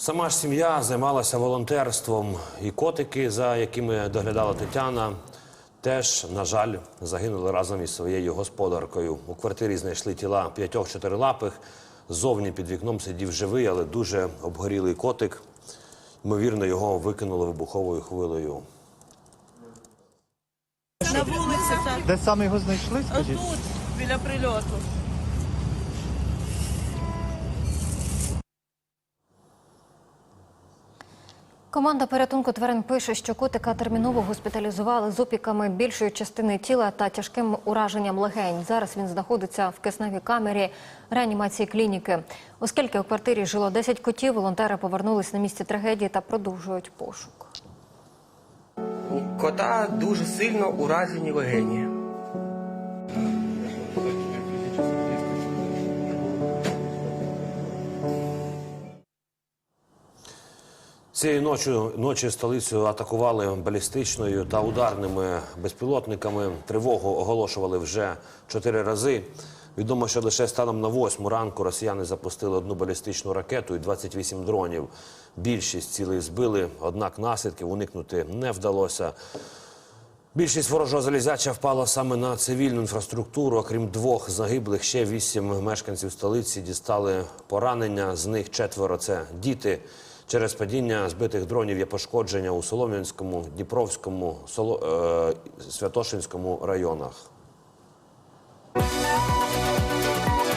Сама ж сім'я займалася волонтерством, і котики, за якими доглядала Тетяна, теж, на жаль, загинули разом із своєю господаркою. У квартирі знайшли тіла п'ятьох чотирилапих. Ззовні під вікном сидів живий, але дуже обгорілий котик. Ймовірно, його викинули вибуховою хвилею. На вулиці так. Де саме його знайшли, скажіть? Отут, біля прильоту. Команда порятунку тварин пише, що котика терміново госпіталізували з опіками більшої частини тіла та тяжким ураженням легень. Зараз він знаходиться в кисневій камері реанімації клініки. Оскільки у квартирі жило 10 котів, волонтери повернулись на місце трагедії та продовжують пошук. У кота дуже сильно уражені легені. Цієї ночі, ночі столицю атакували балістичною та ударними безпілотниками. Тривогу оголошували вже чотири рази. Відомо, що лише станом на восьму ранку росіяни запустили одну балістичну ракету і 28 дронів. Більшість цілей збили, однак наслідків уникнути не вдалося. Більшість ворожого залізяча впала саме на цивільну інфраструктуру. Окрім двох загиблих, ще вісім мешканців столиці дістали поранення. З них четверо це діти. Через падіння збитих дронів є пошкодження у Солом'янському, Дніпровському, Соло... е... Святошинському районах.